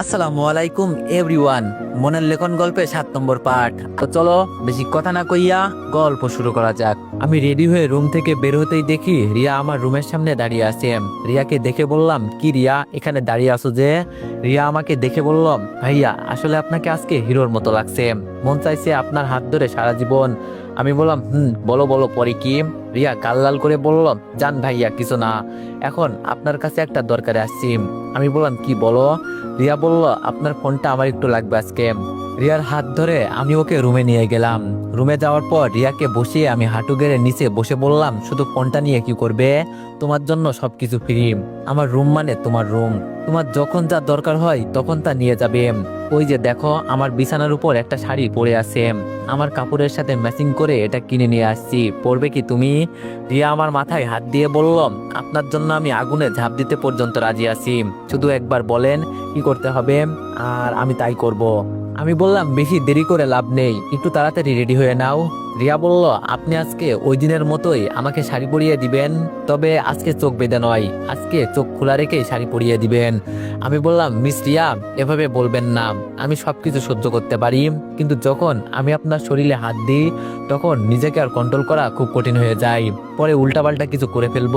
আসসালামু আলাইকুম এভরিওয়ান মনের লেখন গল্পে সাত নম্বর পাঠ। তো চলো, বেশি কথা না কইয়া গল্প শুরু করা যাক। আমি রেডি হয়ে রুম থেকে বের হতেই দেখি রিয়া আমার রুমের সামনে দাঁড়িয়ে আছে। রিয়াকে দেখে বললাম, কি রিয়া, এখানে দাঁড়িয়ে আছো যে? রিয়া আমাকে দেখে বললাম ভাইয়া, আসলে আপনাকে আজকে হিরোর মতো লাগছে। মন চাইছে আপনার হাত ধরে সারা জীবন আমি বললাম, হুম, বলো বলো, পরে কি? রিয়া গাল লাল করে বললাম জান ভাইয়া, কিছু না। এখন আপনার কাছে একটা দরকারে আসছি। আমি বললাম, কি বলো? রিয়া বলল, আপনার ফোনটা আমার একটু লাগবে আজকে। রিয়ার হাত ধরে আমি ওকে রুমে নিয়ে গেলাম। রুমে যাওয়ার পর রিয়াকে বসিয়ে আমি হাঁটু গেড়ে নিচে বসে বললাম, শুধু ফোনটা নিয়ে কি করবে? তোমার জন্য সবকিছু ফ্রি। আমার রুম মানে তোমার রুম। তোমার যখন যা দরকার হয়, তখন তা নিয়ে যাবে। ওই যে দেখো, আমার বিছানার উপর একটা শাড়ি পরে আছে। আমার কাপড়ের সাথে ম্যাচিং করে এটা কিনে নিয়ে আসছি। পরবে কি তুমি? রিয়া আমার মাথায় হাত দিয়ে বলল, আপনার জন্য আমি আগুনে ঝাঁপ দিতে পর্যন্ত রাজি আছি। শুধু একবার বলেন, কি করতে হবে? আর আমি তাই করব। আমি বললাম, বেশি দেরি করে লাভ নেই। একটু তাড়াতাড়ি রেডি হয়ে নাও। রিয়া বলল, আপনি আজকে ওই দিনের মতোই আমাকে শাড়ি পরিয়ে দিবেন। তবে আজকে চোখ বেঁধে নয়, আজকে চোখ খোলা রেখেই শাড়ি পরিয়ে দিবেন। আমি বললাম, মিস রিয়া, এভাবে বলবেন না। আমি সবকিছু সহ্য করতে পারি। কিন্তু যখন আমি আপনার শরীরে হাত দিই, তখন নিজেকে আর কন্ট্রোল করা খুব কঠিন হয়ে যায়। পরে উল্টাপাল্টা কিছু করে ফেলব।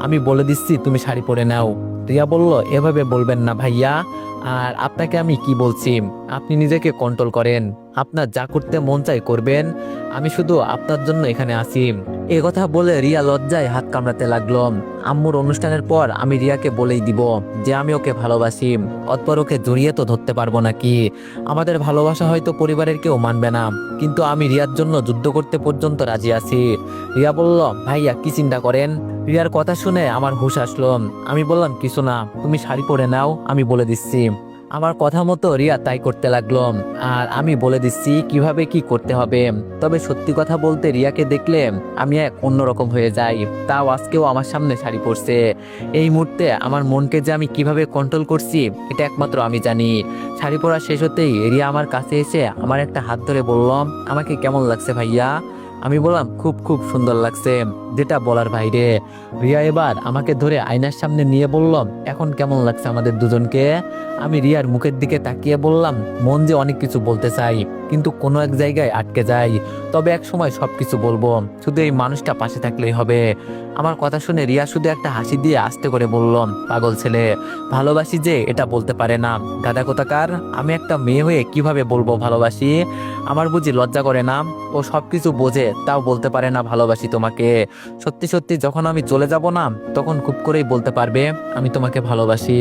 আমি বলে দিচ্ছি, তুমি শাড়ি পরে নাও। রিয়া বলল, এভাবে বলবেন না ভাইয়া। আর আপনাকে আমি কি বলছি? আপনি নিজেকে কন্ট্রোল করেন। আপনার যা করতে মন চাই করবেন। আমি শুধু আপনার জন্য এখানে আসি। এ কথা বলে রিয়া লজ্জায় হাত কামড়াতে লাগল। আম্মুর অনুষ্ঠানের পর আমি রিয়াকে বলেই দিব যে আমি ওকে ভালোবাসি। অতপর ওকে জড়িয়ে তো ধরতে পারব নাকি? আমাদের ভালোবাসা হয়তো পরিবারের কেউ মানবে না। কিন্তু আমি রিয়ার জন্য যুদ্ধ করতে পর্যন্ত রাজি আছি। রিয়া বলল, ভাইয়া, কি চিন্তা করেন? রিয়ার কথা শুনে আমার হুশ আসলো। আমি বললাম, কিছু না, তুমি শাড়ি পরে নাও, আমি বলে দিচ্ছি। আমার কথা মতো রিয়া তাই করতে লাগল। আর আমি বলে দিচ্ছি কীভাবে কি করতে হবে। তবে সত্যি কথা বলতে রিয়াকে দেখলে আমি এক অন্যরকম হয়ে যাই। তাও আজকেও আমার সামনে শাড়ি পরছে। এই মুহূর্তে আমার মনকে যে আমি কীভাবে কন্ট্রোল করছি, এটা একমাত্র আমি জানি। শাড়ি পরা শেষ হতেই রিয়া আমার কাছে এসে আমার একটা হাত ধরে বললাম আমাকে কেমন লাগছে ভাইয়া? আমি বললাম, খুব খুব সুন্দর লাগছে, যেটা বলার বাইরে। রিয়া এবার আমাকে ধরে আয়নার সামনে নিয়ে বললাম এখন কেমন লাগছে আমাদের দুজনকে? আমি রিয়ার মুখের দিকে তাকিয়ে বললাম, মন যে অনেক কিছু বলতে চাই। কিন্তু কোনো এক জায়গায় আটকে যাই। তবে এক সময় সব কিছু বলব, শুধু এই মানুষটা পাশে থাকলেই হবে। আমার কথা শুনে রিয়া শুধু একটা হাসি দিয়ে আস্তে করে বললাম পাগল ছেলে, ভালোবাসি যে, এটা বলতে পারে না। গাদা কোথাকার? আমি একটা মেয়ে হয়ে কীভাবে বলব ভালোবাসি? আমার বুঝি লজ্জা করে না। ও সব কিছু বোঝে, তাও বলতে পারে না ভালোবাসি তোমাকে। সত্যি সত্যি যখন আমি চলে যাব না, তখন খুব করেই বলতে পারবে, আমি তোমাকে ভালোবাসি।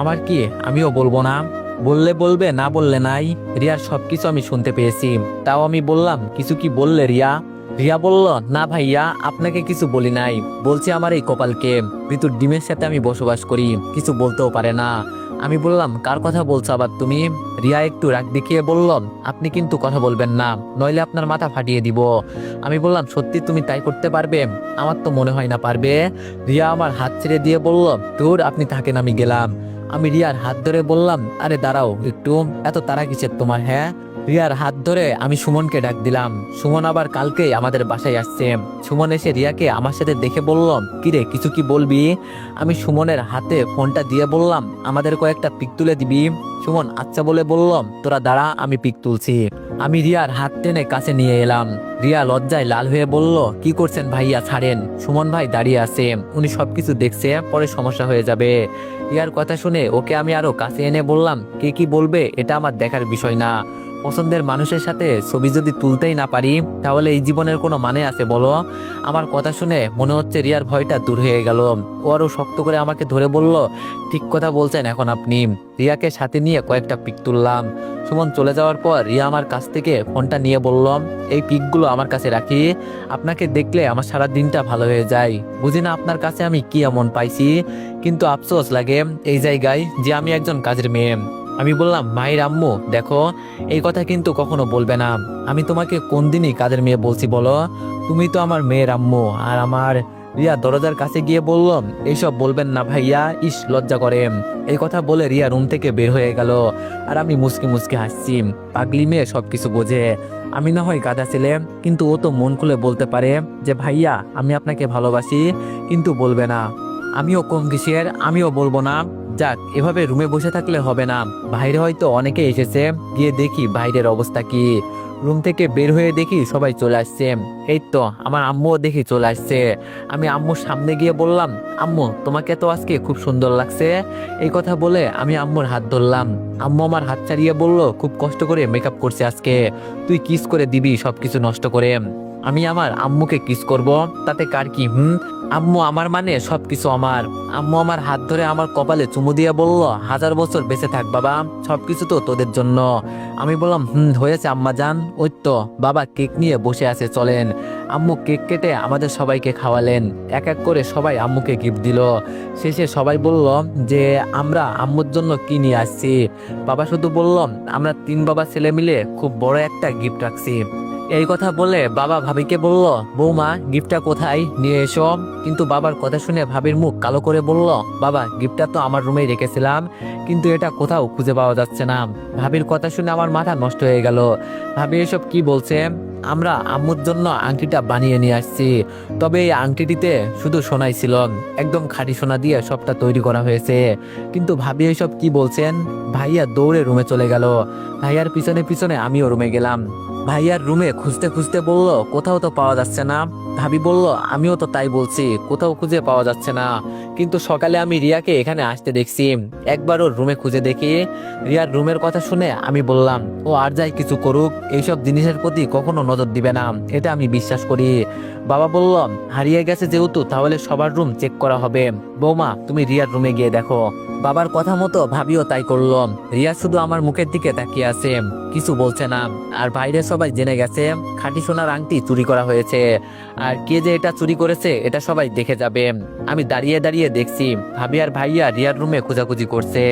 আমার কি, আমিও বলব না? বললে বলবে, না বললে নাই। রিয়ার সবকিছু আমি শুনতে পেয়েছি। তাও আমি বললাম, কিছু কি বললে রিয়া? রিয়া বলল, না ভাইয়া, আপনাকে কিছু বলি নাই। বলছি আমার এই কপালকে। ঋতুর ডিমের সাথে আমি বসবাস করি, কিছু বলতেও পারে না। আমি বললাম, কার কথা বলছো আবার তুমি? রিয়া একটু রাগ দেখিয়ে বলল, আপনি কিন্তু কথা বলবেন না, নইলে আপনার মাথা ফাটিয়ে দিব। আমি বললাম, সত্যি তুমি তাই করতে পারবে? আমার তো মনে হয় না পারবে। রিয়া আমার হাত ছেড়ে দিয়ে বলল তোর আপনি থাকেন, আমি গেলাম। আমি রিয়ার হাত ধরে বললাম, আরে দাঁড়াও একটু, এত তারা কিসের তোমার হ্যাঁ? রিয়ার হাত ধরে আমি সুমনকে ডাক দিলাম। সুমন আবার কালকেই আমাদের বাসায় আসছে। সুমন এসে রিয়াকে আমার সাথে দেখে বললাম কিরে কিছু কি বলবি? আমি সুমনের হাতে ফোনটা দিয়ে বললাম, আমাদের কয়েকটা পিক তুলে দিবি? সুমন আচ্ছা বলে বললাম তোরা দাঁড়া, আমি পিক তুলছি। আমি রিয়ার হাত টেনে কাছে নিয়ে এলাম। রিয়া লজ্জায় লাল হয়ে বলল, কি করছেন ভাইয়া, ছাড়েন। সুমন ভাই দাঁড়িয়ে আছে, উনি সবকিছু দেখছে, পরে সমস্যা হয়ে যাবে। রিয়ার কথা শুনে ওকে আমি আরও কাছে এনে বললাম, কে কি বলবে এটা আমার দেখার বিষয় না। পছন্দের মানুষের সাথে ছবি যদি তুলতেই না পারি, তাহলে এই জীবনের কোনো মানে আছে বলো? আমার কথা শুনে মনে হচ্ছে রিয়ার ভয়টা দূর হয়ে গেল। ও আরও শক্ত করে আমাকে ধরে বলল, ঠিক কথা বলছেন এখন আপনি। রিয়াকে সাথে নিয়ে কয়েকটা পিক তুললাম। সুমন চলে যাওয়ার পর রিয়া আমার কাছ থেকে ফোনটা নিয়ে বললাম এই পিকগুলো আমার কাছে রাখি। আপনাকে দেখলে আমার সারা দিনটা ভালো হয়ে যায়। বুঝি না আপনার কাছে আমি কি এমন পাইছি? কিন্তু আফসোস লাগে এই জায়গায় যে আমি একজন কাজের মেয়ে। আমি বললাম, মায়ের আম্মু, দেখো, এই কথা কিন্তু কখনো বলবে না। আমি তোমাকে কোন দিনই কাজের মেয়ে বলছি বলো? তুমি তো আমার মেয়ের আম্মু, আর আমার রিয়া দরজার কাছে গিয়ে বললাম এইসব বলবেন না ভাইয়া, ইস, লজ্জা করে। এই কথা বলে রিয়া রুম থেকে বের হয়ে গেল, আর আমি মুসকে মুসকে হাসছি। পাগলি মেয়ে সবকিছু বোঝে। আমি না হয় গাদা ছেলে, কিন্তু ও তো মন খুলে বলতে পারে যে, ভাইয়া, আমি আপনাকে ভালোবাসি, কিন্তু বলবে না। আমিও কম কিসের, আমিও বলব না। যাক, এভাবে রুমে বসে থাকলে হবে না। বাইরে হয়তো অনেকে এসেছে। গিয়ে দেখি বাইরের অবস্থা কি। রুম থেকে বের হয়ে দেখি সবাই চলে আসছে। এই তো, আমার আম্মুও দেখি চলে আসছে। আমি আম্মুর সামনে গিয়ে বললাম, আম্মু, তোমাকে তো আজকে খুব সুন্দর লাগছে। এই কথা বলে আমি আম্মুর হাত ধরলাম। আম্মু আমার হাত ছাড়িয়ে বলল, খুব কষ্ট করে মেকআপ করছে আজকে। তুই কিস করে দিবি সবকিছু নষ্ট করে। আমি আমার আম্মুকে কিস করব, তাতে কার কি, হুম? আম্মু আমার মানে সবকিছু আমার। আম্মু আমার হাত ধরে আমার কপালে চুমু দিয়ে বলল, হাজার বছর বেঁচে থাক বাবা সব কিছু তো তোদের জন্য। আমি বললাম, হুম, হয়েছে আম্মা যান ওই তো, বাবা কেক নিয়ে বসে আছে, চলেন। আম্মু কেক কেটে আমাদের সবাইকে খাওয়ালেন। এক এক করে সবাই আম্মুকে গিফট দিল। শেষে সবাই বলল যে, আমরা আম্মুর জন্য কি নিয়ে আসছি? বাবা শুধু বলল, আমরা তিন বাবা ছেলে মিলে খুব বড় একটা গিফট রাখছি। এই কথা বলে বাবা ভাবিকে বলল, বৌমা, গিফটটা কোথায়? নিয়ে এসো। কিন্তু বাবার কথা শুনে ভাবির মুখ কালো করে বলল, বাবা, গিফটটা তো আমার রুমেই রেখেছিলাম, কিন্তু এটা কোথাও খুঁজে পাওয়া যাচ্ছে না। ভাবির কথা শুনে আমার মাথা নষ্ট হয়ে গেল। ভাবি, এসব কি বলছে? আমরা আম্মুর জন্য আংটিটা বানিয়ে নিয়ে আসছি। তবে এই আংটিটিতে শুধু সোনাই ছিল। একদম খাঁটি সোনা দিয়ে সবটা তৈরি করা হয়েছে। কিন্তু ভাবি, এসব কি বলছেন? ভাইয়া দৌড়ে রুমে চলে গেল। ভাইয়ার পিছনে পিছনে আমিও রুমে গেলাম। ভাইয়ার রুমে খুঁজতে খুঁজতে বলল, কোথাও তো পাওয়া যাচ্ছে না। ভাবি বলল, আমিও তো তাই বলছি, কোথাও খুঁজে পাওয়া যাচ্ছে না। কিন্তু সকালে আমি রিয়াকে এখানে আসতে দেখছি। একবার ওর রুমে খুঁজে দেখি। রিয়ার রুমের কথা শুনে আমি বললাম, ও আর যাই কিছু করুক, এইসব জিনিসের প্রতি কখনো নজর দিবে না। এটা আমি বিশ্বাস করি। বাবা বলল, হারিয়ে গেছে যেহেতু, তাহলে সবার রুম চেক করা হবে। বৌমা, তুমি রিয়ার রুমে গিয়ে দেখো। বাবার কথা মতো ভাবিও তাই করল রিয়া শুধু আমার মুখের দিকে তাকিয়ে আছে। কিছু বলছে না। আর বাইরে সবাই জেনে গেছে, খাঁটি সোনার আংটি চুরি করা হয়েছে। আর কে যে এটা চুরি করেছে, এটা সবাই দেখে যাবে। আমি দাঁড়িয়ে দাঁড়িয়ে দেখছি। ভাবি আর ভাইয়া রিয়ার রুমে খোঁজাখুঁজি করছে।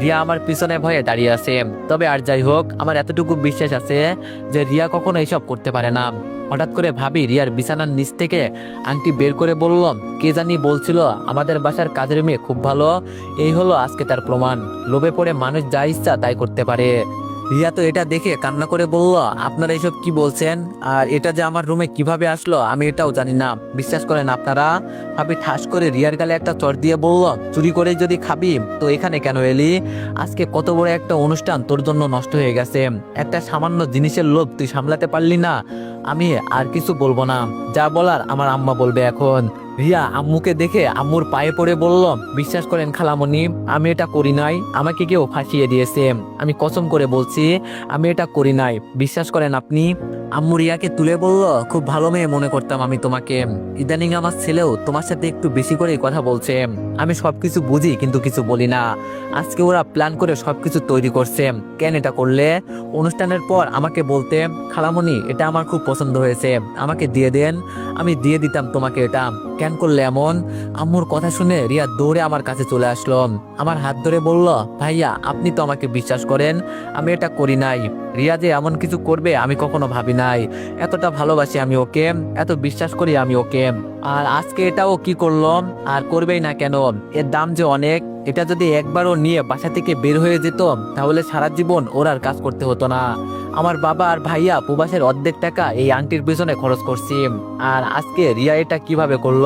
রিয়া আমার পিছনে ভয়ে দাঁড়িয়ে আছে। তবে আর যাই হোক, আমার এতটুকু বিশ্বাস আছে যে রিয়া কখনো এইসব করতে পারে না। হঠাৎ করে ভাবি রিয়ার বিছানার নিচ থেকে আংটি বের করে বলল কে জানি বলছিল আমাদের বাসার কাজের মেয়ে খুব ভালো। এই হলো আজকে তার প্রমাণ। লোভে পড়ে মানুষ যা ইচ্ছা তাই করতে পারে। রিয়া তো এটা দেখে কান্না করে বলল, আপনারা এসব কি বলছেন? আর এটা যে আমার রুমে কীভাবে আসলো, আমি এটাও জানি না। বিশ্বাস করেন আপনারা? ভাবি ঠাস করে রিয়ার গালে একটা চর দিয়ে বলল, চুরি করে যদি খাবি, তো এখানে কেন এলি? আজকে কত বড় একটা অনুষ্ঠান তোর জন্য নষ্ট হয়ে গেছে। একটা সামান্য জিনিসের লোভ তুই সামলাতে পারলি না। আমি আর কিছু বলব না। যা বলার আমার আম্মা বলবে এখন। রিয়া, আম্মুকে দেখে আম্মুর পায়ে পড়ে বলল বিশ্বাস করেন খালামণি, আমি এটা করি নাই। আমাকে কেউ ফাঁসিয়ে দিয়েছে। আমি কসম করে বলছি, আমি এটা করি নাই। বিশ্বাস করেন আপনি? আম্মু রিয়াকে তুলে বলল, খুব ভালো মেয়ে মনে করতাম আমি তোমাকে। ইদানিং আমার ছেলেও তোমার সাথে একটু বেশি করেই কথা বলছে। আমি সবকিছু বুঝি, কিন্তু কিছু বলি না। আজকে ওরা প্ল্যান করে সবকিছু তৈরি করছে। কেন এটা করলে? অনুষ্ঠানের পর আমাকে বলতে, খালামণি, এটা আমার খুব পছন্দ হয়েছে। আমাকে দিয়ে দেন, আমি দিয়ে দিতাম তোমাকে এটা। কেন করলে এমন? আম্মুর কথা শুনে রিয়া দৌড়ে আমার কাছে চলে আসলো। আমার হাত ধরে বলল, ভাইয়া, আপনি তো আমাকে বিশ্বাস করেন, আমি এটা করি নাই। রিয়া যে এমন কিছু করবে, আমি কখনো ভাবি নাই। এতটা ভালোবাসি আমি ওকে, এত বিশ্বাস করি আমি ওকে। আর আজকে এটাও কি করল? আর করবেই না কেন? এর দাম যে অনেক এটা যদি একবারও নিয়ে বাসা থেকে বের হয়ে যেত, তাহলে সারা জীবন ওর আর কাজ করতে হতো না। আমার বাবা আর ভাইয়া প্রবাসের অর্ধেক টাকা এই আংটির পিছনে খরচ করছি। আর আজকে রিয়া এটা কীভাবে করল,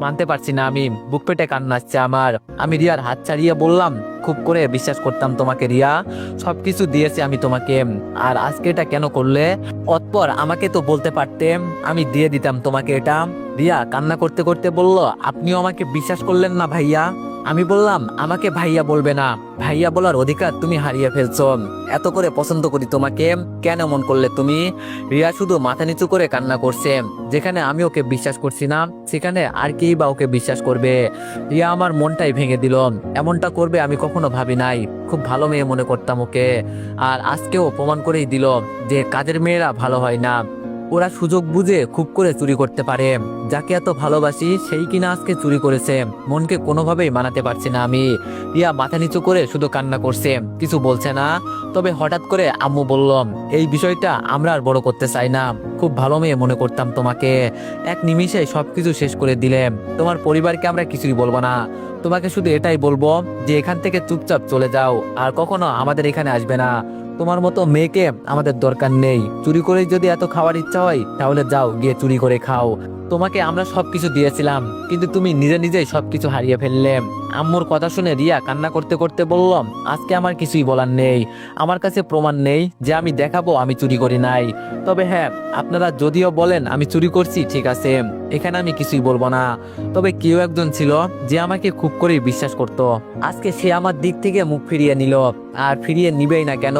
মানতে পারছি না আমি। বুক পেটে কান্না আসছে আমার। আমি রিয়ার হাত ছাড়িয়ে বললাম, খুব করে বিশ্বাস করতাম তোমাকে রিয়া। সবকিছু দিয়েছি আমি তোমাকে। আর আজকে এটা কেন করলে? অতপর আমাকে তো বলতে পারতেম আমি দিয়ে দিতাম তোমাকে এটা। রিয়া কান্না করতে করতে বলল, আপনিও আমাকে বিশ্বাস করলেন না ভাইয়া। আমি বললাম, আমাকে ভাইয়া বলবে না। ভাইয়া বলার অধিকার তুমি হারিয়ে ফেলছো। এত করে পছন্দ করি তোমাকে। কেন মন করলে তুমি? রিয়া শুধু মাথা নিচু করে কান্না করছে। যেখানে আমি ওকে বিশ্বাস করছি না, সেখানে আর কেই বা ওকে বিশ্বাস করবে? রিয়া আমার মনটাই ভেঙে দিল। এমনটা করবে আমি কখনো ভাবি নাই। খুব ভালো মেয়ে মনে করতাম ওকে। আর আজকেও প্রমাণ করেই দিল যে, কাজের মেয়েরা ভালো হয় না। ওরা সুযোগ বুঝে খুব করে চুরি করতে পারে। যাকে এত ভালোবাসি, সেই কিনা আজকে চুরি করেছে। মনকে কোনোভাবেই মানাতে পারছি না আমি। রিয়া মাথা নিচু করে শুধু কান্না করছে। কিছু বলছে না। তবে হঠাৎ করে আম্মু বললাম এই বিষয়টা আমরা আর বড় করতে চাই না। খুব ভালো মেয়ে মনে করতাম তোমাকে। এক নিমিষে সবকিছু শেষ করে দিলে। তোমার পরিবারকে আমরা কিছুই বলব না। তোমাকে শুধু এটাই বলব যে এখান থেকে চুপচাপ চলে যাও। আর কখনো আমাদের এখানে আসবে না। তোমার মতো মেয়েকে আমাদের দরকার নেই। চুরি করে যদি এত খাওয়ার ইচ্ছা হয়, তাহলে যাও গিয়ে চুরি করে খাও। তোমাকে আমরা সবকিছু দিয়েছিলাম, কিন্তু তুমি নিজে নিজেই সবকিছু হারিয়ে ফেললে। আম্মুর কথা শুনে রিয়া কান্না করতে করতে বললাম আজকে আমার কিছুই বলার নেই। আমার কাছে প্রমাণ নেই যে আমি দেখাবো আমি চুরি করি নাই। তবে হ্যাঁ আপনারা যদিও বলেন আমি চুরি করছি, ঠিক আছে। এখানে আমি কিছুই বলব না। তবে কেউ একজন ছিল যে আমাকে খুব করেই বিশ্বাস করত। আজকে সে আমার দিক থেকে মুখ ফিরিয়ে নিল। আর ফিরিয়ে নিবেই না কেন?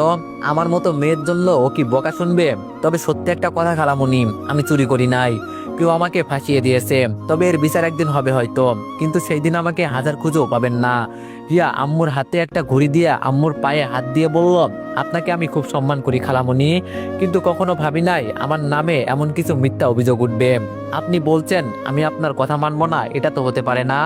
আমার মতো মেয়ের জন্য ও কি বকা শুনবে? তবে সত্যি একটা কথা খালামুনি, আমি চুরি করি নাই। কেউ আমাকে ফাঁসিয়ে দিয়েছে। তবে এর বিচার একদিন হবে হয়তো। কিন্তু সেই দিন আমাকে হাজার খুঁজেও পাবেন না। রিয়া, আম্মুর হাতে একটা ঘড়ি দিয়ে আম্মুর পায়ে হাত দিয়ে বলল, আপনাকে আমি খুব সম্মান করি খালামণি কিন্তু কখনো ভাবি নাই আমার নামে এমন কিছু মিথ্যা অভিযোগ উঠবে। আপনি বলছেন, আমি আপনার কথা মানবো না, এটা তো হতে পারে না।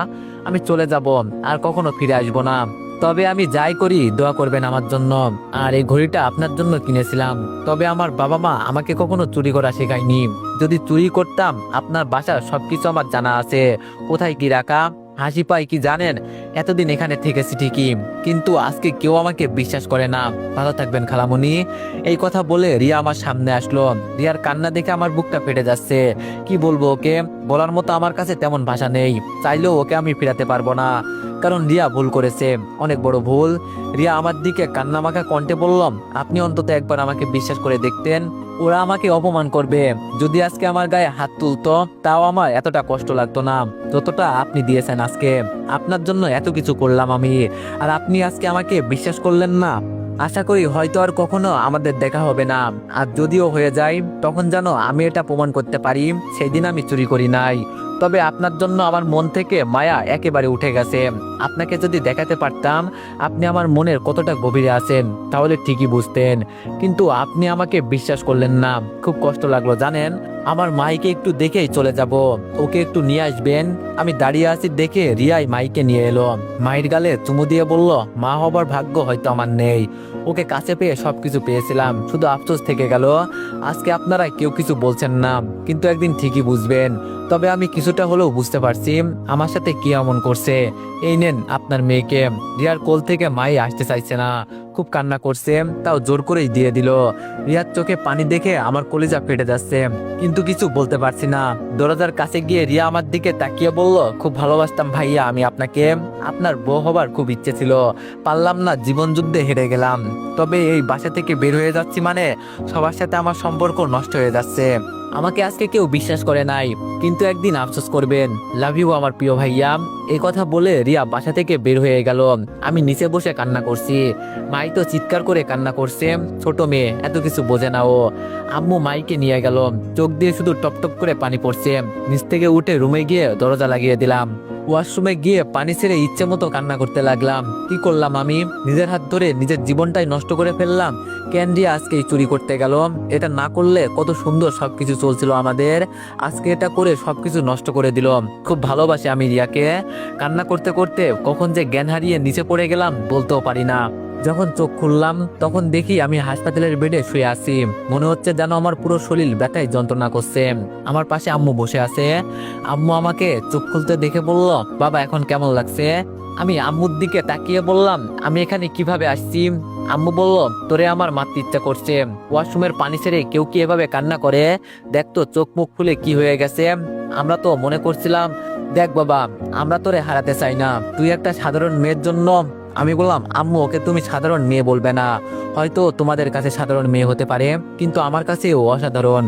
আমি চলে যাব, আর কখনো ফিরে আসব না। তবে আমি যাই করি, দোয়া করবেন আমার জন্য। আর এই ঘড়িটা আপনার জন্য কিনেছিলাম। তবে আমার বাবা মা আমাকে কখনো চুরি করা শেখায়নি। যদি চুরি করতাম, আপনার বাসার সবকিছু আমার জানা আছে। কোথায় কি রাখা? হাসি পাই কি জানেন? এতদিন এখানে থেকেছি ঠিকই, কিন্তু আজকে কেউ আমাকে বিশ্বাস করে না। ভালো থাকবেন খালামণি এই কথা বলে রিয়া আমার সামনে আসলো। রিয়ার কান্না দেখে আমার বুকটা ফেটে যাচ্ছে। কি বলব ওকে? বলার মতো আমার কাছে তেমন ভাষা নেই। চাইলেও ওকে আমি ফিরাতে পারব না। কারণ রিয়া ভুল করেছে। অনেক বড় ভুল। রিয়া আমার দিকে কান্না মাখা কণ্ঠে বললাম আপনি অন্তত একবার আমাকে বিশ্বাস করে দেখতেন। ওরা আমাকে অপমান করবে। যদি আজকে আমার গায়ে হাত তুলতো, তাও আমার এতটা কষ্ট লাগতো না। যতটা আপনি দিয়েছেন আজকে। আপনার জন্য এত কিছু করলাম আমি, আর আপনি আজকে আমাকে বিশ্বাস করলেন না। আশা করি হয়তো আর কখনো আমাদের দেখা হবে না। আর যদিও হয়ে যায়, তখন যেন আমি এটা প্রমাণ করতে পারি সেই দিন আমি চুরি করি নাই। তবে আপনার জন্য আমার মন থেকে মায়া একেবারে উঠে গেছে। আপনাকে যদি দেখাতে পারতাম, আপনি আমার মনের কতটা গভীরে আছেন, তাহলে ঠিকই বুঝতেন। কিন্তু আপনি আমাকে বিশ্বাস করলেন না। খুব কষ্ট লাগল, জানেন? আমার মাইকে একটু দেখেই চলে যাব। ওকে একটু নিয়ে আসবেন? আমি দাঁড়িয়ে আছি দেখে রিয়াই মাইকে নিয়ে এলো। মায়ের গালে চুমু দিয়ে বলল, মা হবার ভাগ্য হয়তো আমার নেই। ওকে কাছে পেয়ে সবকিছু পেয়েছিলাম। শুধু আফসোস থেকে গেল। আজকে আপনারা কেউ কিছু বলছেন না। কিন্তু একদিন ঠিকই বুঝবেন। তবে আমি কিছুটা হলেও বুঝতে পারছি আমার সাথে কি এমন করছে। এই নেন আপনার মেয়েকে। রিয়ার কোল থেকে মাই আসতে চাইছে না। খুব কান্না করছে, তাও জোর করেই দিয়ে দিল। রিয়ার চোখে পানি দেখে আমার কলিজা ফেটে যাচ্ছে, কিন্তু কিছু বলতে পারছি না। দরজার কাছে গিয়ে রিয়া আমার দিকে তাকিয়ে বলল, খুব ভালোবাসতাম ভাইয়া আমি আপনাকে। আপনার বউ হবার খুব ইচ্ছে ছিল। পারলাম না জীবন যুদ্ধে হেরে গেলাম। তবে এই বাসা থেকে বের হয়ে যাচ্ছি মানে সবার সাথে আমার সম্পর্ক নষ্ট হয়ে যাচ্ছে। আমাকে আজকে কেউ বিশ্বাস করে নাই, কিন্তু একদিন আফসোস করবেন। লাভ ইউ আমার প্রিয় ভাইয়া। এই কথা বলে রিয়া বাসা থেকে বের হয়ে গেল। আমি নিচে বসে কান্না করছি। মাই তো চিৎকার করে কান্না করছে। ছোট মেয়ে, এত কিছু বোঝে না ও। আম্মু মাইকে নিয়ে গেল। চোখ দিয়ে শুধু টপ টপ করে পানি পড়ছে। নিচ থেকে উঠে রুমে গিয়ে দরজা লাগিয়ে দিলাম। ওয়াশরুমে গিয়ে পানি ছেড়ে ইচ্ছে মতো কান্না করতে লাগলাম। কি করলাম আমি? নিজের হাত ধরে নিজের জীবনটাই নষ্ট করে ফেললাম। ক্যান্ডি আজকে চুরি করতে গেল। এটা না করলে কত সুন্দর সবকিছু চলছিল আমাদের। আজকে এটা করে সবকিছু নষ্ট করে দিল। খুব ভালোবাসি আমি রিয়াকে। কান্না করতে করতে কখন যে জ্ঞান হারিয়ে নিচে পড়ে গেলাম বলতেও পারি না। যখন চোখ খুললাম, তখন দেখি আমি হাসপাতালের বেডে শুয়ে আছি। মনে হচ্ছে যেন আমার পুরো শরীর ব্যথায় যন্ত্রণা করছে। আমার পাশে আম্মু বসে আছে। আম্মু আমাকে চোখ খুলতে দেখে বলল, বাবা, এখন কেমন লাগছে? আমি আম্মুর দিকে তাকিয়ে বললাম, আমি এখানে কীভাবে আসছি? আম্মু বলল, তোরে আমার মারতে ইচ্ছা করছে। ওয়াশরুমের পানি ছেড়ে কেউ কি এভাবে কান্না করে? দেখ তো চোখ মুখ খুলে কি হয়ে গেছে। আমরা তো মনে করছিলাম, দেখ বাবা, আমরা তোরে হারাতে চাই না। তুই একটা সাধারণ মেয়ের জন্য আমি বললাম, আম্মু, ওকে তুমি সাধারণ মেয়ে বলবে না। হয়তো তোমাদের কাছে সাধারণ মেয়ে হতে পারে, কিন্তু আমার কাছে ও অসাধারণ।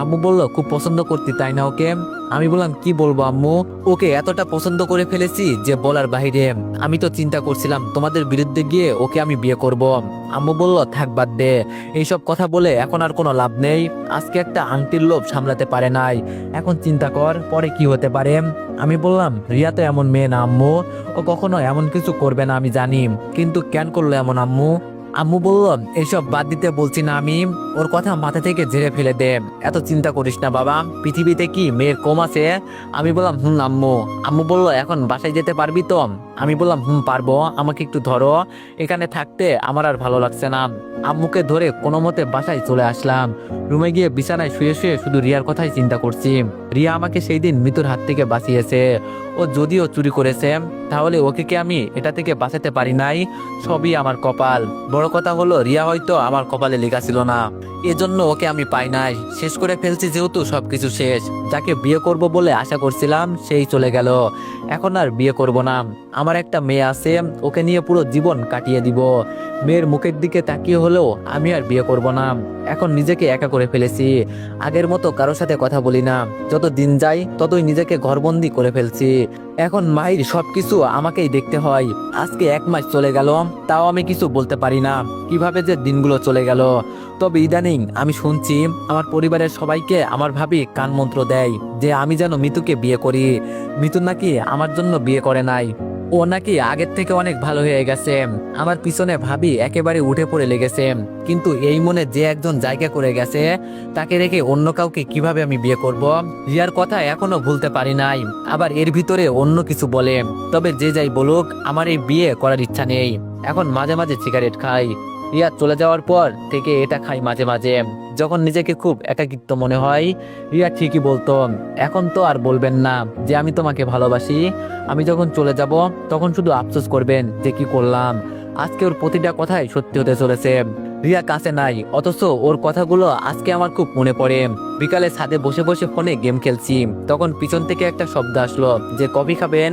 আম্মু বলল, খুব পছন্দ করতি, তাই না ওকে? আমি বললাম, কি বলব আম্মু? ওকে এতটা পছন্দ করে ফেলেছি যে বলার বাইরে আমি তো চিন্তা করছিলাম, তোমাদের বিরুদ্ধে গিয়ে ওকে আমি বিয়ে করব। আম্মু বলল, থাক বাদ দে। এইসব কথা বলে এখন আর কোনো লাভ নেই। আজকে একটা আংটির লোভ সামলাতে পারে নাই। এখন চিন্তা কর, পরে কি হতে পারে? আমি বললাম, রিয়া তো এমন মেয়ে না আম্মু। ও কখনো এমন কিছু করবে না, আমি জানি। কিন্তু কেন করল এমন আম্মু? আম্মু বলল, এসব বাদ দিতে বলছি না আমি ওর কথা মাথা থেকে ঝেড়ে ফেলে দে। এত চিন্তা করিস না, বাবা। পৃথিবীতে কি মেয়ের কম আছে? আমি বললাম, হুম, আম্মু। আম্মু বলল, এখন বাসায় যেতে পারবি তো? আমি বললাম, হুম, পারব। আমাকে একটু ধরো। এখানে থাকতে আমার আর ভালো লাগছে না। আম্মুকে ধরে কোনো মতে বাসায় চলে আসলাম। রুমে গিয়ে বিছানায় শুয়ে শুয়ে শুধু রিয়ার কথাই চিন্তা করছি। রিয়া আমাকে সেই দিন মৃত্যুর হাত থেকে বাঁচিয়েছে। ও যদিও চুরি করেছে, তাহলে ওকে কি আমি এটা থেকে বাঁচাতে পারি নাই? সবই আমার কপাল। বড় কথা হলো, রিয়া হয়তো আমার কপালে লেখা ছিল না। এজন্য ওকে আমি পাই নাই। শেষ করে ফেলছি যেহেতু সবকিছু শেষ। যাকে বিয়ে করব বলে আশা করছিলাম, সেই চলে গেল। এখন আর বিয়ে করব না। আমার একটা মেয়ে আছে, ওকে নিয়ে পুরো জীবন কাটিয়ে দিব। মেয়ের মুখের দিকে তাকিয়ে হলেও আমি আর বিয়ে করব না। এখন নিজেকে একা করে ফেলেছি। আগের মতো কারোর সাথে কথা বলি না। যত দিন যাই ততই নিজেকে ঘরবন্দি করে ফেলছি। এখন মাহির সবকিছু আমাকেই দেখতে হয়। আজকে এক মাস চলে গেল, তাও আমি কিছু বলতে পারি না। কীভাবে যে দিনগুলো চলে গেল। তবে ইদানিং আমি শুনছি, আমার পরিবারের সবাইকে আমার ভাবি কান মন্ত্র দেয়, যে আমি যেন মিতুকে বিয়ে করি। মিতু নাকি আমার জন্য বিয়ে করে নাই। ও নাকি আগের থেকে অনেক ভালো হয়ে গেছে। আমার পিছনে ভাবি একেবারে উঠে পড়ে লেগেছে। কিন্তু এই মনে যে একজন জায়গা করে গেছে, তাকে রেখে অন্য কাউকে কীভাবে আমি বিয়ে করব? রিয়ার কথা এখনও ভুলতে পারি নাই। আবার এর ভিতরে অন্য কিছু বলে। তবে যে যাই বলুক, আমার এই বিয়ে করার ইচ্ছা নেই। এখন মাঝে মাঝে সিগারেট খাই। রিয়া চলে যাওয়ার পর থেকে এটা খাই মাঝে মাঝে। যখন নিজেকে খুব একাকিত্ব মনে হয় রিয়া ঠিকই বলতো, এখন তো আর বলবেন না যে আমি তোমাকে ভালোবাসি। আমি যখন চলে যাব, তখন শুধু আফসোস করবেন যে কি করলাম। আজকে ওর প্রতিটা কথাই সত্যি হতে চলেছে। রিয়া কাছে নাই, অথচ ওর কথাগুলো আজকে আমার খুব মনে পড়ে। বিকালে ছাদে বসে বসে ফোনে গেম খেলছি। তখন পিছন থেকে একটা শব্দ আসলো যে, কফি খাবেন?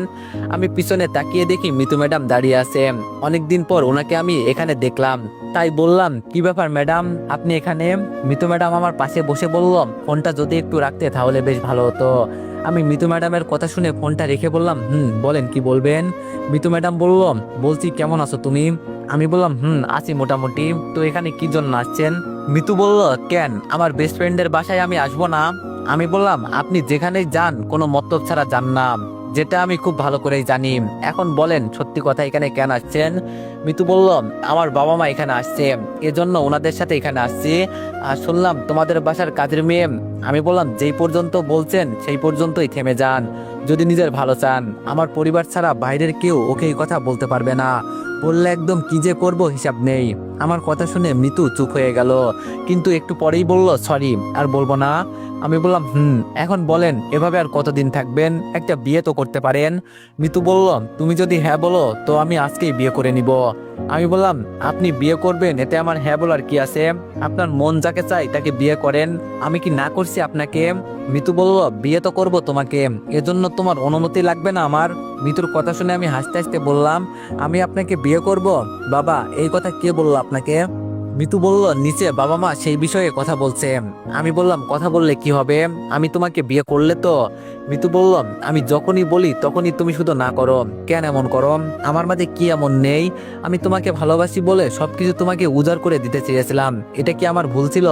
আমি পিছনে তাকিয়ে দেখি মিতু ম্যাডাম দাঁড়িয়ে আছে। অনেকদিন পর ওনাকে আমি এখানে দেখলাম। তাই বললাম, কি ব্যাপার ম্যাডাম? আপনি এখানে? মিতু ম্যাডাম আমার পাশে বসে বললাম ফোনটা যদি একটু রাখতে তাহলে বেশ ভালো হতো। আমি মিতু ম্যাডামের কথা শুনে ফোনটা রেখে বললাম, হুম, বলেন কি বলবেন? মিতু ম্যাডাম বলল, বলছি, কেমন আছো তুমি? আমি বললাম, হুম, আছি মোটামুটি। তো এখানে কি জন্য আসছেন? মিতু বলল, কেন? আমার বেস্ট ফ্রেন্ডের বাসায় আমি আসব না। আমি বললাম, আপনি যেখানেই যান, কোনো মতলব ছাড়া যান না। যেটা আমি খুব ভালো করেই জানি। এখন বলেন, সত্যি কথা এখানে কেন আসছেন? মিতু বলল, আমার বাবা মা এখানে আসছে। এজন্য ওনাদের সাথে এখানে আসছি। আর শুনলাম তোমাদের বাসার কাজের মেয়ে। আমি বললাম, যেই পর্যন্ত বলছেন, সেই পর্যন্তই থেমে যান। যদি নিজের ভালো চান, আমার পরিবার ছাড়া বাইরের কেউ ওকে এই কথা বলতে পারবে না। বললে একদম কি যে করব হিসাব নেই। আমার কথা শুনে মৃত্যু চুপ হয়ে গেল। কিন্তু একটু পরেই বলল, সরি, আর বলব না। আমি বললাম, হুম, এখন বলেন, এভাবে আর কতদিন থাকবেন? একটা বিয়ে তো করতে পারেন। মিতু বলল, তুমি যদি হ্যাঁ বলো, তো আমি আজকেই বিয়ে করে নিব। আমি বললাম, আপনি বিয়ে করবেন? এতে আমার হ্যাঁ বলার কি আছে? আপনার মন যাকে চাই তাকে বিয়ে করেন। আমি কি না করছি আপনাকে? মিতু বলল, বিয়ে তো করব তোমাকে। এজন্য তোমার অনুমতি লাগবে না আমার। মিতুর কথা শুনে আমি হাসতে হাসতে বললাম, আমি আপনাকে বিয়ে করব? বাবা, এই কথা কে বলল আপনাকে? মিতু বলল, নিচে বাবা মা সেই বিষয়ে কথা বলছে। আমি বললাম, কথা বললে কি হবে? আমি তোমাকে বিয়ে করলে তো? মিতু বলল, আমি যখনই বলি তখনই তুমি শুধু না করো। কেন এমন করো? আমার মাঝে কি এমন নেই? আমি তোমাকে ভালোবাসি বলে সবকিছু তোমাকে উজাড় করে দিতে চেয়েছিলাম। এটা কি আমার ভুল ছিল?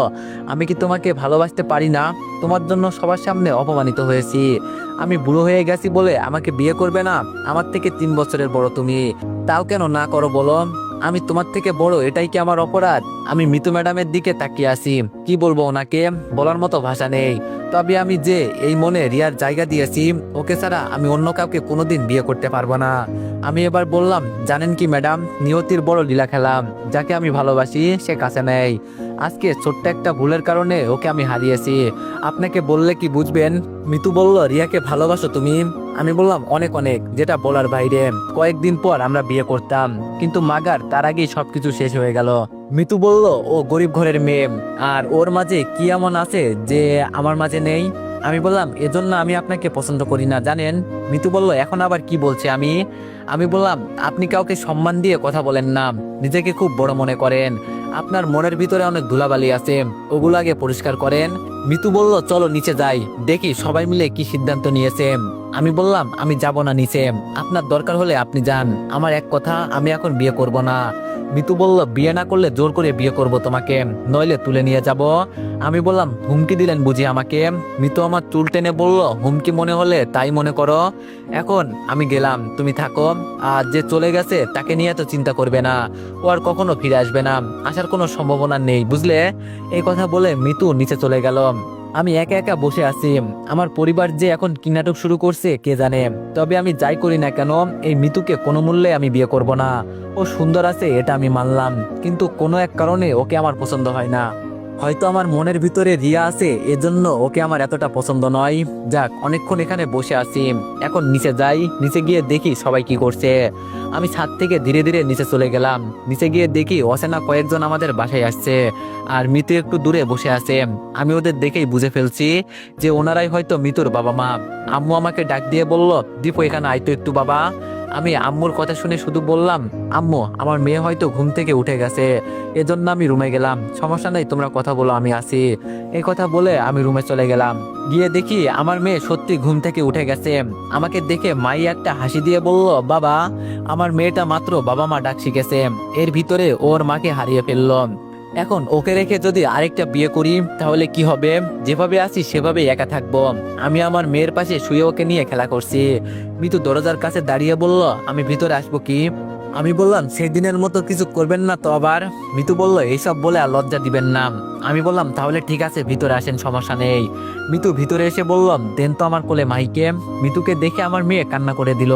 আমি কি তোমাকে ভালোবাসতে পারি না? তোমার জন্য সবার সামনে অপমানিত হয়েছি। আমি বুড়ো হয়ে গেছি বলে আমাকে বিয়ে করবে না? আমার থেকে তিন বছরের বড় তুমি। তাও কেন না করো বলো? আমি তোমার থেকে বড়, এটাই কি আমার অপরাধ? আমি মিতু ম্যাডামের দিকে তাকিয়ে আসি কি বলব ওনাকে? বলার মতো ভাষা নেই। তবে আমি যে এই মনে রিয়ার জায়গা দিয়েছি, ওকে ছাড়া আমি অন্য কাউকে কোনোদিন বিয়ে করতে পারব না। আমি এবার বললাম, জানেন কি ম্যাডাম, নিয়তির বড় লীলা খেলাম যাকে আমি ভালোবাসি, সে কাছে নেই। আজকে ছোট্ট একটা ভুলের কারণে ওকে আমি হারিয়েছি। আপনাকে বললে কি বুঝবেন? মিতু বলল, রিয়াকে ভালোবাসো তুমি? আমি বললাম, অনেক অনেক। যেটা বলার বাইরে, কয়েকদিন পর আমরা বিয়ে করতাম। কিন্তু মাগার, তার আগেই সবকিছু শেষ হয়ে গেল। মিতু বলল, ও গরিব ঘরের মেয়ে। আর ওর মাঝে কি এমন আছে যে আমার মাঝে নেই? আমি বললাম, এজন্য আমি আপনাকে পছন্দ করি না, জানেন? মিতু বলল, এখন আবার কি বলছে আমি? আমি বললাম, আপনি কাউকে সম্মান দিয়ে কথা বলেন না। নিজেকে খুব বড় মনে করেন। আপনার মনের ভিতরে অনেক ধুলাবালি আছে, ওগুলো আগে পরিষ্কার করেন। মিতু বলল, চলো নিচে যাই, দেখি সবাই মিলে কি সিদ্ধান্ত নিয়েছে। আমি বললাম, আমি যাব না নিচে, আপনার দরকার হলে আপনি যান। আমার এক কথা, আমি এখন বিয়ে করব না। মিতু বলল, বিয়ে না করলে জোর করে বিয়ে করব তোমাকে। নইলে তুলে নিয়ে যাব। আমি বললাম, হুমকি দিলেন বুঝি আমাকে? মিতু আমার চুল টেনে বলল, হুমকি মনে হলে তাই মনে করো। এখন আমি গেলাম, তুমি থাকো। আর যে চলে গেছে তাকে নিয়ে তো চিন্তা করবে না। ও আর কখনো ফিরে আসবে না। আসার কোনো সম্ভাবনা নেই, বুঝলে? এই কথা বলে মিতু নিচে চলে গেল। আমি একা একা বসে আছি। আমার পরিবার যে এখন কি নাটক শুরু করছে কে জানে? তবে আমি যাই করি না কেন, এই মিতুকে কোনো মূল্যে আমি বিয়ে করব না। ও সুন্দর আছে, এটা আমি মানলাম। কিন্তু কোনো এক কারণে ওকে আমার পছন্দ হয় না। হয়তো আমার মনের ভিতরে রিয়া আছে, এজন্য ওকে আমার এতটা পছন্দ নয়। যাক, অনেকক্ষণ এখানে বসে আছি। এখন নিচে যাই, নিচে গিয়ে দেখি সবাই কি করছে। আমি ছাদ থেকে ধীরে ধীরে নিচে চলে গেলাম। নিচে গিয়ে দেখি অচেনা কয়েকজন আমাদের বাসায় আসছে, আর মিতু একটু দূরে বসে আছে। আমি ওদের দেখেই বুঝে ফেলছি যে ওনারাই হয়তো মিতুর বাবা মা। আম্মু আমাকে ডাক দিয়ে বলল, দীপু এখানে আইতো একটু বাবা। আমি আম্মুর কথা শুনে শুধু বললাম, আম্মু, আমার মেয়ে হয়তো ঘুম থেকে উঠে গেছে। এজন্য আমি রুমে গেলাম। সমস্যা নাই, তোমরা কথা বলো, আমি আসি এই কথা বলে আমি রুমে চলে গেলাম। গিয়ে দেখি আমার মেয়ে সত্যি ঘুম থেকে উঠে গেছে। আমাকে দেখে মাই একটা হাসি দিয়ে বলল, বাবা, আমার মেয়েটা মাত্র বাবা মা ডাক শিখেছে। এর ভিতরে ওর মাকে হারিয়ে ফেলল। এখন ওকে রেখে যদি আরেকটা বিয়ে করি, তাহলে কি হবে? যেভাবে আছি সেভাবেই একা থাকব। আমি আমার মেয়ের পাশে শুয়ে ওকে নিয়ে খেলা করছি। মিতু দরজার কাছে দাঁড়িয়ে বলল, আমি ভিতরে আসব কি? আমি বললাম, সেদিনের মতো কিছু করবেন না তো আবার? মিতু বলল, এইসব বলে আর লজ্জা দিবেন না। আমি বললাম, তাহলে ঠিক আছে, ভিতরে আসেন, সমস্যা নেই। মিতু ভিতরে এসে বললাম, দেন তো আমার কোলে মাইকে। মিতুকে দেখে আমার মেয়ে কান্না করে দিল।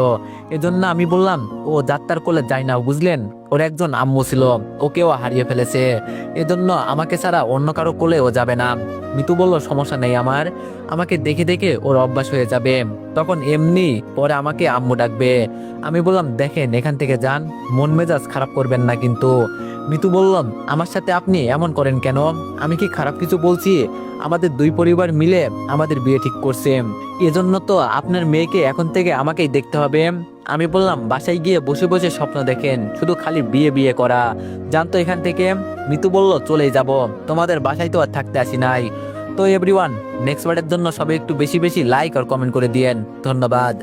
এজন্য আমি বললাম, ও যাত্রার কোলে যায় না, বুঝলেন? ওর একজন আম্মু ছিল, ওকেও হারিয়ে ফেলেছে। এজন্য আমাকে ছাড়া অন্য কারও কোলে ও যাবে না। মিতু বলল, সমস্যা নেই আমার। আমাকে দেখে দেখে ওর অভ্যাস হয়ে যাবে। তখন এমনি পরে আমাকে আম্মু ডাকবে। আমি বললাম, দেখেন, এখান থেকে যান। মন মেজাজ খারাপ করবেন না কিন্তু। মিতু বললাম, আমার সাথে আপনি এমন করেন কেন? আমি কি খারাপ কিছু বলছি? আমাদের দুই পরিবার মিলে আমাদের বিয়ে ঠিক করছে। এজন্য তো আপনার মেয়েকে এখন থেকে আমাকেই দেখতে হবে। আমি বললাম, বাসায় গিয়ে বসে বসে স্বপ্ন দেখেন, শুধু খালি বিয়ে বিয়ে করা। জানতো এখান থেকে। মিতু বলল চলে যাব। তোমাদের বাসায় তো আর থাকতে আসি নাই। তো এভরিওয়ান নেক্সট বারের জন্য সবাই একটু বেশি বেশি লাইক আর কমেন্ট করে দিয়েন। ধন্যবাদ।